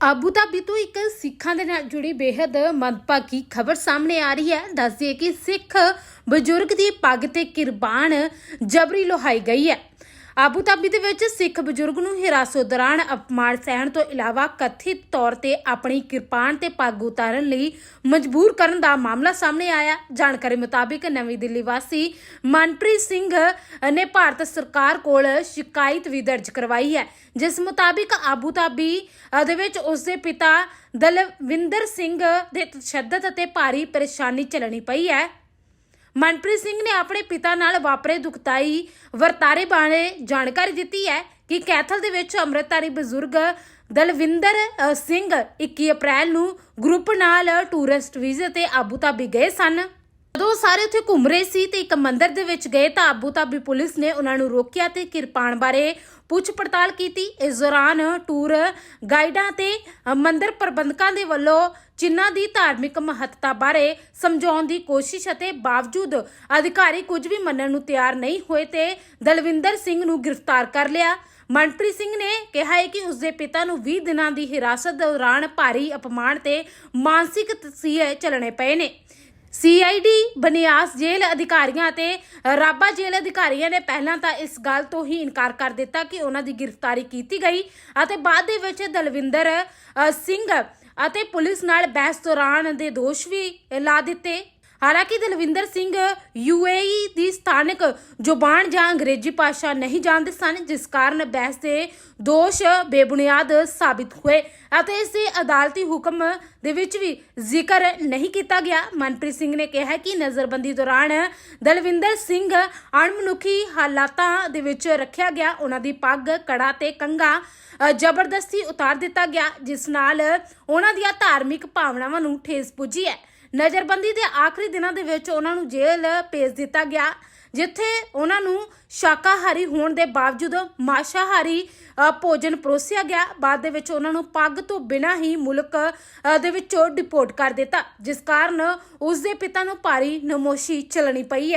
Abu Dhabi ਤੋਂ ਇੱਕ ਸਿੱਖਾਂ ਦੇ ਨਾਲ ਜੁੜੀ ਬੇहद ਮੰਦਭਾਗੀ ਖਬਰ ਸਾਹਮਣੇ ਆ ਰਹੀ ਹੈ। ਦੱਸਦੀ ਹੈ ਕਿ ਸਿੱਖ ਬਜ਼ੁਰਗ ਦੀ ਪੱਗ ਤੇ ਕਿਰਬਾਨ ਜਬਰੀ ਲੋਹਾਈ ਗਈ ਹੈ। ਆਬੂ ਧਾਬੀ ਦੇ ਵਿੱਚ ਸਿੱਖ ਬਜ਼ੁਰਗ ਨੂੰ ਹਿਰਾਸਤ ਦੌਰਾਨ ਅਪਮਾਨ ਸਹਿਣ ਤੋਂ ਇਲਾਵਾ ਕਥਿਤ ਤੌਰ ਤੇ ਆਪਣੀ ਕਿਰਪਾਨ ਤੇ ਪੱਗ ਉਤਾਰਨ ਲਈ ਮਜਬੂਰ ਕਰਨ ਦਾ ਮਾਮਲਾ ਸਾਹਮਣੇ ਆਇਆ। ਜਾਣਕਾਰੀ ਮੁਤਾਬਿਕ ਨਵੀਂ ਦਿੱਲੀ ਵਾਸੀ ਮਨਪ੍ਰੀਤ ਸਿੰਘ ਨੇ ਭਾਰਤ ਸਰਕਾਰ ਕੋਲ ਸ਼ਿਕਾਇਤ ਵੀ ਦਰਜ ਕਰਵਾਈ ਹੈ। ਜਿਸ ਮੁਤਾਬਿਕ ਆਬੂ ਧਾਬੀ ਦੇ ਵਿੱਚ ਉਸ ਦੇ ਪਿਤਾ ਦਲਵਿੰਦਰ ਸਿੰਘ ਦੇ ਤਸ਼ੱਦਦ ਅਤੇ ਭਾਰੀ ਪਰੇਸ਼ਾਨੀ ਚੱਲਣੀ ਪਈ ਹੈ। ਮਨਪ੍ਰੀਤ ਸਿੰਘ ਨੇ ਆਪਣੇ ਪਿਤਾ ਨਾਲ ਵਾਪਰੇ ਦੁਖਤਾਈ ਵਰਤਾਰੇ ਬਾਰੇ ਜਾਣਕਾਰੀ ਦਿੱਤੀ ਹੈ ਕਿ ਕੈਥਲ ਦੇ ਵਿੱਚ ਅੰਮ੍ਰਿਤਧਾਰੀ ਬਜ਼ੁਰਗ ਦਲਵਿੰਦਰ ਸਿੰਘ 21 ਅਪ੍ਰੈਲ ਨੂੰ ਗਰੁੱਪ ਨਾਲ ਟੂਰਿਸਟ ਵੀਜ਼ੇ ਤੇ ਆਬੂ ਧਾਬੀ ਗਏ ਸਨ। ਜਦੋਂ ਸਾਰੇ ਉੱਥੇ ਘੁੰਮ ਰਹੇ ਸੀ ਤੇ ਇੱਕ ਮੰਦਿਰ ਦੇ ਵਿੱਚ ਗਏ ਤਾਂ ਆਬੂ ਧਾਬੀ ਪੁਲਿਸ ਨੇ ਉਹਨਾਂ ਨੂੰ ਰੋਕਿਆ ਤੇ ਕਿਰਪਾਨ ਬਾਰੇ ਪੁੱਛ ਪੜਤਾਲ ਕੀਤੀ। ਇਸ ਦੌਰਾਨ ਟੂਰ ਗਾਈਡਾਂ ਤੇ ਮੰਦਿਰ ਪ੍ਰਬੰਧਕਾਂ ਦੇ ਵੱਲੋਂ ਚਿੰਨ੍ਹਾਂ ਦੀ ਧਾਰਮਿਕ ਮਹੱਤਤਾ ਬਾਰੇ ਸਮਝਾਉਣ ਦੀ ਕੋਸ਼ਿਸ਼ ਅਤੇ ਬਾਵਜੂਦ ਅਧਿਕਾਰੀ ਕੁਝ ਵੀ ਮੰਨਣ ਨੂੰ ਤਿਆਰ ਨਹੀਂ ਹੋਏ ਤੇ ਦਲਵਿੰਦਰ ਸਿੰਘ ਨੂੰ ਗ੍ਰਿਫਤਾਰ ਕਰ ਲਿਆ। ਮਨਪ੍ਰੀਤ ਸਿੰਘ ਨੇ ਕਿਹਾ ਹੈ ਕਿ ਉਸਦੇ ਪਿਤਾ ਨੂੰ 20 ਦਿਨਾਂ ਦੀ ਹਿਰਾਸਤ ਦੌਰਾਨ ਭਾਰੀ ਅਪਮਾਨ ਤੇ ਮਾਨਸਿਕ ਤਸੀਹੇ ਚੱਲਣੇ ਪਏ ਨੇ। ਸੀਆਈਡੀ ਬਨਿਆਸ ਜੇਲ੍ਹ ਅਧਿਕਾਰੀਆਂ ਅਤੇ ਰਾਬਾ ਜੇਲ੍ਹ ਅਧਿਕਾਰੀਆਂ ਨੇ ਪਹਿਲਾਂ ਤਾਂ ਇਸ ਗੱਲ ਤੋਂ ਹੀ ਇਨਕਾਰ ਕਰ ਦਿੱਤਾ ਕਿ ਉਹਨਾਂ ਦੀ ਗ੍ਰਿਫਤਾਰੀ ਕੀਤੀ ਗਈ ਅਤੇ ਬਾਅਦ ਦੇ ਵਿੱਚ ਦਲਵਿੰਦਰ ਸਿੰਘ ਅਤੇ ਪੁਲਿਸ ਨਾਲ ਬਹਿਸ ਦੌਰਾਨ ਦੇ ਦੋਸ਼ ਵੀ ਲਾ ਦਿੱਤੇ। ਹਾਲਾਂਕਿ ਦਲਵਿੰਦਰ ਸਿੰਘ ਯੂਏਈ ਦੀ ਸਥਾਨਕ ਜ਼ੁਬਾਨ ਜਾਂ ਅੰਗਰੇਜ਼ੀ ਭਾਸ਼ਾ ਨਹੀਂ ਜਾਣਦੇ ਸਨ, ਜਿਸ ਕਾਰਨ ਬਹਿਸ ਦੇ ਦੋਸ਼ ਬੇਬੁਨਿਆਦ ਸਾਬਿਤ ਹੋਏ ਅਤੇ ਇਸ ਦੇ ਅਦਾਲਤੀ ਹੁਕਮ ਦੇ ਵਿੱਚ ਵੀ ਜ਼ਿਕਰ ਨਹੀਂ ਕੀਤਾ ਗਿਆ। ਮਨਪ੍ਰੀਤ ਸਿੰਘ ਨੇ ਕਿਹਾ ਕਿ ਨਜ਼ਰਬੰਦੀ ਦੌਰਾਨ ਦਲਵਿੰਦਰ ਸਿੰਘ ਅਣਮਨੁੱਖੀ ਹਾਲਾਤਾਂ ਦੇ ਵਿੱਚ ਰੱਖਿਆ ਗਿਆ। ਉਹਨਾਂ ਦੀ ਪੱਗ, ਕੜਾ ਤੇ ਕੰਗਾ ਜ਼ਬਰਦਸਤੀ ਉਤਾਰ ਦਿੱਤਾ ਗਿਆ, ਜਿਸ ਨਾਲ ਉਹਨਾਂ ਦੀਆਂ ਧਾਰਮਿਕ ਭਾਵਨਾਵਾਂ ਨੂੰ ਠੇਸ ਪੁੱਜੀ ਹੈ। ਨਜ਼ਰਬੰਦੀ ਦੇ ਆਖਰੀ ਦਿਨਾਂ ਦੇ ਵਿੱਚ ਉਹਨਾਂ ਨੂੰ ਜੇਲ੍ਹ ਭੇਜ ਦਿੱਤਾ ਗਿਆ, ਜਿੱਥੇ ਉਹਨਾਂ ਨੂੰ ਸ਼ਾਕਾਹਾਰੀ ਹੋਣ ਦੇ ਬਾਵਜੂਦ ਮਾਸ਼ਾਹਾਰੀ ਭੋਜਨ ਪਰੋਸਿਆ ਗਿਆ। ਬਾਅਦ ਦੇ ਵਿੱਚ ਉਹਨਾਂ ਨੂੰ ਪੱਗ ਤੋਂ ਬਿਨਾਂ ਹੀ ਮੁਲਕ ਦੇ ਵਿੱਚੋਂ ਡਿਪੋਰਟ ਕਰ ਦਿੱਤਾ, ਜਿਸ ਕਾਰਨ ਉਸ ਦੇ ਪਿਤਾ ਨੂੰ ਭਾਰੀ ਨਮੋਸ਼ੀ ਚੱਲਣੀ ਪਈ ਹੈ।